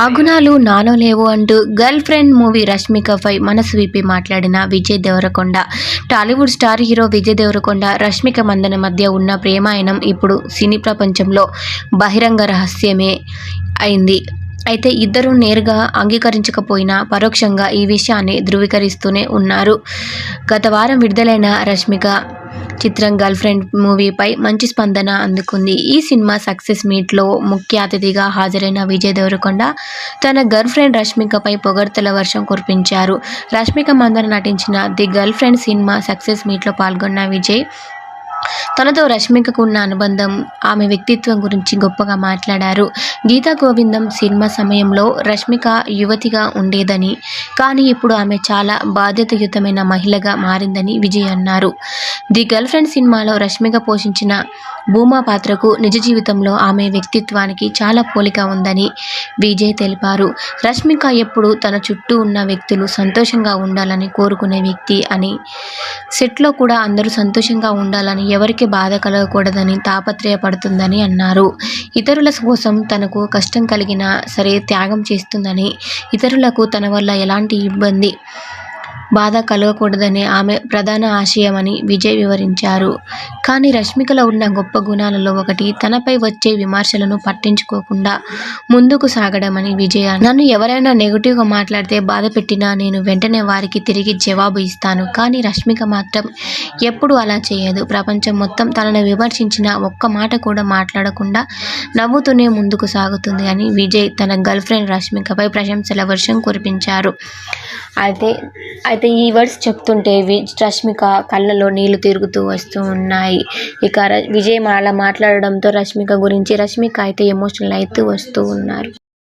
ఆ గుణాలు నాలో లేవు అంటూ గర్ల్ ఫ్రెండ్ మూవీ రష్మికపై మనసు విప్పి మాట్లాడిన Vijay Deverakonda. Tollywood star hero Vijay Deverakonda Rashmika Mandanna మధ్య ఉన్న ప్రేమాయణం ఇప్పుడు సినీ ప్రపంచంలో బహిరంగ రహస్యమే అయింది. అయితే ఇద్దరూ నేరుగా అంగీకరించకపోయినా పరోక్షంగా ఈ విషయాన్ని ధృవీకరిస్తూనే ఉన్నారు. గత వారం విడుదలైన రష్మిక చిత్రం గర్ల్ ఫ్రెండ్ మూవీపై మంచి స్పందన అందుకుంది. ఈ సినిమా సక్సెస్ మీట్లో ముఖ్య అతిథిగా హాజరైన విజయ్ దేవరకొండ తన గర్ల్ ఫ్రెండ్ రష్మికపై పొగడ్తల వర్షం కురిపించారు. రష్మిక మందన నటించిన the girlfriend cinema success మీట్లో పాల్గొన్న విజయ్ తనతో రష్మికకు ఉన్న అనుబంధం ఆమె వ్యక్తిత్వం గురించి గొప్పగా మాట్లాడారు. గీతా గోవిందం సినిమా సమయంలో రష్మిక యువతిగా ఉండేదని కానీ ఇప్పుడు ఆమె చాలా బాధ్యతయుతమైన మహిళగా మారిందని విజయ్ అన్నారు. ది గర్ల్ ఫ్రెండ్ సినిమాలో రష్మిక పోషించిన భూమా పాత్రకు నిజ జీవితంలో ఆమె వ్యక్తిత్వానికి చాలా పోలిక ఉందని విజయ్ తెలిపారు. రష్మిక ఎప్పుడు తన చుట్టూ ఉన్న వ్యక్తులు సంతోషంగా ఉండాలని కోరుకునే వ్యక్తి అని సెట్లో కూడా అందరూ సంతోషంగా ఉండాలని ఎవరికి బాధ కలగకూడదని తాపత్రయపడుతుందని అన్నారు. ఇతరుల కోసం తనకు కష్టం కలిగినా సరే త్యాగం చేస్తుందని ఇతరులకు తన వల్ల ఎలాంటి ఇబ్బంది బాధ కలగకూడదనే ఆమె ప్రధాన ఆశయమని విజయ్ వివరించారు. కానీ రష్మికలో ఉన్న గొప్ప గుణాలలో ఒకటి తనపై వచ్చే విమర్శలను పట్టించుకోకుండా ముందుకు సాగడమని విజయ్ నన్ను ఎవరైనా నెగిటివ్గా మాట్లాడితే బాధ పెట్టినా నేను వెంటనే వారికి తిరిగి జవాబు ఇస్తాను. కానీ రష్మిక మాత్రం ఎప్పుడూ అలా చేయదు. ప్రపంచం మొత్తం తనను విమర్శించిన ఒక్క మాట కూడా మాట్లాడకుండా నవ్వుతూనే ముందుకు సాగుతుంది అని విజయ్ తన గర్ల్ ఫ్రెండ్ రష్మికపై ప్రశంసల వర్షం కురిపించారు. అయితే అయితే ఈ వర్డ్స్ చెప్తుంటే వి రష్మిక కళ్ళలో నీళ్ళు తిరుగుతూ వస్తూ ఉన్నాయి. ఇక ర- విజయ్ అలా మాట్లాడడంతో రష్మిక గురించి రష్మిక అయితే ఎమోషనల్ అవుతూ వస్తూ ఉన్నారు.